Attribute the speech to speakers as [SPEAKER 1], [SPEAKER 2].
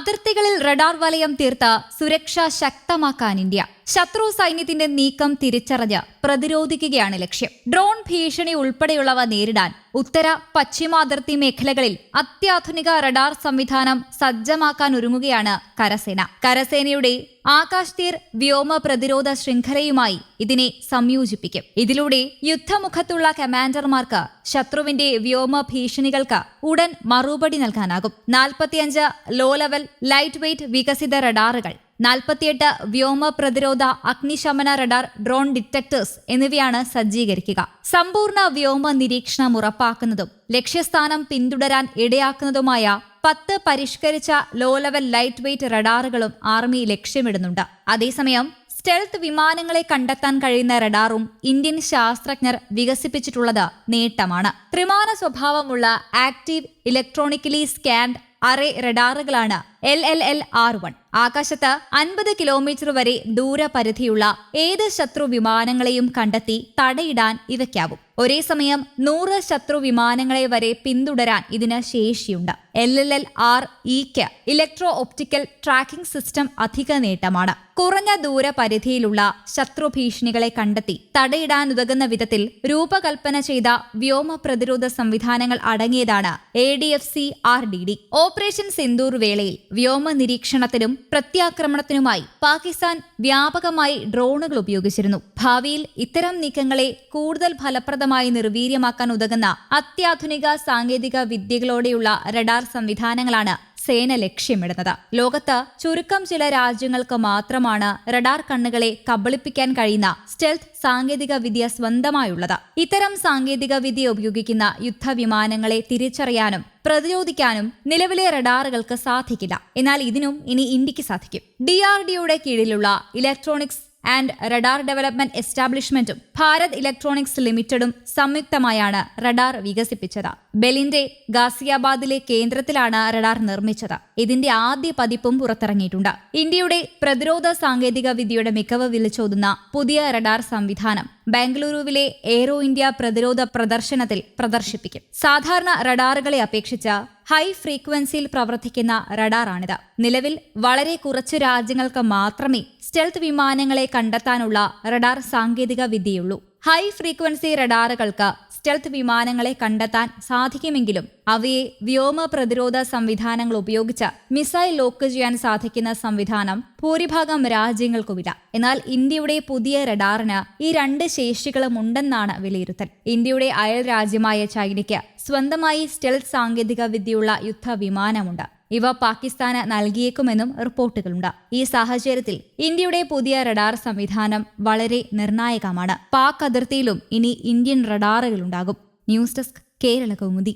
[SPEAKER 1] അതിർത്തികളിൽ റഡാർ വലയം തീർത്ത സുരക്ഷ ശക്തമാക്കാൻ ഇന്ത്യ. ശത്രു സൈന്യത്തിന്റെ നീക്കം തിരിച്ചറിഞ്ഞ് പ്രതിരോധിക്കുകയാണ് ലക്ഷ്യം. ഡ്രോൺ ഭീഷണി ഉൾപ്പെടെയുള്ളവ നേരിടാൻ ഉത്തര പശ്ചിമ അതിർത്തി മേഖലകളിൽ അത്യാധുനിക റഡാർ സംവിധാനം സജ്ജമാക്കാൻ ഒരുങ്ങുകയാണ് കരസേന. കരസേനയുടെ ആകാശ് തീർ വ്യോമ പ്രതിരോധ ശൃംഖലയുമായി ഇതിനെ സംയോജിപ്പിക്കും. ഇതിലൂടെ യുദ്ധമുഖത്തുള്ള കമാൻഡർമാർക്ക് ശത്രുവിന്റെ വ്യോമ ഭീഷണികൾക്ക് ഉടൻ മറുപടി നൽകാനാകും. നാൽപ്പത്തിയഞ്ച് ലോ ലെവൽ ലൈറ്റ് വെയ്റ്റ് വികസിത റഡാറുകൾ നാൽപ്പത്തിയെട്ട് വ്യോമ പ്രതിരോധ അഗ്നിശമന റഡാർ ഡ്രോൺ ഡിറ്റക്ടേഴ്സ് എന്നിവയാണ് സജ്ജീകരിക്കുക. സമ്പൂർണ വ്യോമ നിരീക്ഷണം ഉറപ്പാക്കുന്നതും ലക്ഷ്യസ്ഥാനം പിന്തുടരാൻ ഇടയാക്കുന്നതുമായ പത്ത് പരിഷ്കരിച്ച ലോ ലെവൽ ലൈറ്റ് വെയ്റ്റ് റഡാറുകളും ആർമി ലക്ഷ്യമിടുന്നുണ്ട്. അതേസമയം സ്റ്റെൽത്ത് വിമാനങ്ങളെ കണ്ടെത്താൻ കഴിയുന്ന റഡാറും ഇന്ത്യൻ ശാസ്ത്രജ്ഞർ വികസിപ്പിച്ചിട്ടുള്ളത് നേട്ടമാണ്. ത്രിമാന സ്വഭാവമുള്ള active electronically scanned array റഡാറുകളാണ് L L L R one ആകാശത്ത് അൻപത് കിലോമീറ്റർ വരെ ദൂരപരിധിയുള്ള ഏത് ശത്രു വിമാനങ്ങളെയും കണ്ടെത്തി തടയിടാൻ ഇവയ്ക്കാവും. ഒരേ സമയം നൂറ് ശത്രു വിമാനങ്ങളെ വരെ പിന്തുടരാൻ ഇതിന് ശേഷിയുണ്ട്. എൽ എൽ എൽ ആർ ഇക്ക് ഇലക്ട്രോ ഒപ്റ്റിക്കൽ ട്രാക്കിംഗ് സിസ്റ്റം അധിക നേട്ടമാണ്. കുറഞ്ഞ ദൂരപരിധിയിലുള്ള ശത്രു ഭീഷണികളെ കണ്ടെത്തി തടയിടാനുതകുന്ന വിധത്തിൽ രൂപകൽപ്പന ചെയ്ത വ്യോമ പ്രതിരോധ സംവിധാനങ്ങൾ അടങ്ങിയതാണ് A D F C R D D operation Sindoor വേളയിൽ വ്യോമ നിരീക്ഷണത്തിനും പ്രത്യാക്രമണത്തിനുമായി പാകിസ്ഥാൻ വ്യാപകമായി ഡ്രോണുകൾ ഉപയോഗിച്ചിരുന്നു. ഭാവിയിൽ ഇത്തരം നീക്കങ്ങളെ കൂടുതൽ ഫലപ്രദമായി നിർവീര്യമാക്കാൻ ഉതകുന്ന അത്യാധുനിക സാങ്കേതിക വിദ്യകളോടെയുള്ള റഡാർ സംവിധാനങ്ങളാണ് സേന ലക്ഷ്യമിടുന്നത്. ലോകത്ത് ചുരുക്കം ചില രാജ്യങ്ങൾക്ക് മാത്രമാണ് റഡാർ കണ്ണുകളെ കബളിപ്പിക്കാൻ കഴിയുന്ന സ്റ്റെൽത്ത് സാങ്കേതിക വിദ്യ സ്വന്തമായുള്ളത്. ഇത്തരം സാങ്കേതിക വിദ്യ ഉപയോഗിക്കുന്ന യുദ്ധവിമാനങ്ങളെ തിരിച്ചറിയാനും പ്രതിരോധിക്കാനും നിലവിലെ റഡാറുകൾക്ക് സാധിക്കില്ല. എന്നാൽ ഇതിനും ഇനി ഇന്ത്യയ്ക്ക് സാധിക്കും. ഡി ആർ ഡിയുടെ കീഴിലുള്ള ഇലക്ട്രോണിക്സ് ആൻഡ് റഡാർ ഡെവലപ്മെന്റ് എസ്റ്റാബ്ലിഷ്മെന്റും ഭാരത് ഇലക്ട്രോണിക്സ് ലിമിറ്റഡും സംയുക്തമായാണ് റഡാർ വികസിപ്പിച്ചത്. ബെലിന്റെ ഗാസിയാബാദിലെ കേന്ദ്രത്തിലാണ് റഡാർ നിർമ്മിച്ചത്. ഇതിന്റെ ആദ്യ പതിപ്പും പുറത്തിറങ്ങിയിട്ടുണ്ട്. ഇന്ത്യയുടെ പ്രതിരോധ സാങ്കേതിക വിദ്യയുടെ മികവ് വിളിച്ചോതുന്ന പുതിയ റഡാർ സംവിധാനം ബാംഗ്ലൂരുവിലെ എയ്റോ ഇന്ത്യ പ്രതിരോധ പ്രദർശനത്തിൽ പ്രദർശിപ്പിക്കും. സാധാരണ റഡാറുകളെ അപേക്ഷിച്ച് ഹൈ ഫ്രീക്വൻസിയിൽ പ്രവർത്തിക്കുന്ന റഡാറാണിത്. നിലവിൽ വളരെ കുറച്ച് രാജ്യങ്ങൾക്ക് മാത്രമേ സ്റ്റെൽത്ത് വിമാനങ്ങളെ കണ്ടെത്താനുള്ള റഡാർ സാങ്കേതിക വിദ്യയുള്ളൂ. ഹൈ ഫ്രീക്വൻസി റഡാറുകൾക്ക് സ്റ്റെൽത്ത് വിമാനങ്ങളെ കണ്ടെത്താൻ സാധിക്കുമെങ്കിലും അവയെ വ്യോമ പ്രതിരോധ സംവിധാനങ്ങൾ ഉപയോഗിച്ച് മിസൈൽ ലോക്ക് ചെയ്യാൻ സാധിക്കുന്ന സംവിധാനം ഭൂരിഭാഗം രാജ്യങ്ങൾക്കുമില്ല. എന്നാൽ ഇന്ത്യയുടെ പുതിയ റഡാറിന് ഈ രണ്ട് ശേഷികളും ഉണ്ടെന്നാണ് വിലയിരുത്തൽ. ഇന്ത്യയുടെ അയൽ രാജ്യമായ ചൈനയ്ക്ക് സ്വന്തമായി സ്റ്റെൽത്ത് സാങ്കേതിക വിദ്യയുള്ള യുദ്ധവിമാനമുണ്ട്. ഇവ പാകിസ്ഥാന് നൽകിയേക്കുമെന്നും റിപ്പോർട്ടുകളുണ്ട്. ഈ സാഹചര്യത്തിൽ ഇന്ത്യയുടെ പുതിയ റഡാർ സംവിധാനം വളരെ നിർണായകമാണ്. പാക് അതിർത്തിയിലും ഇനി ഇന്ത്യൻ റഡാറുകളുണ്ടാകും ന്യൂസ് ഡെസ്ക് കേരള കൗമുദി.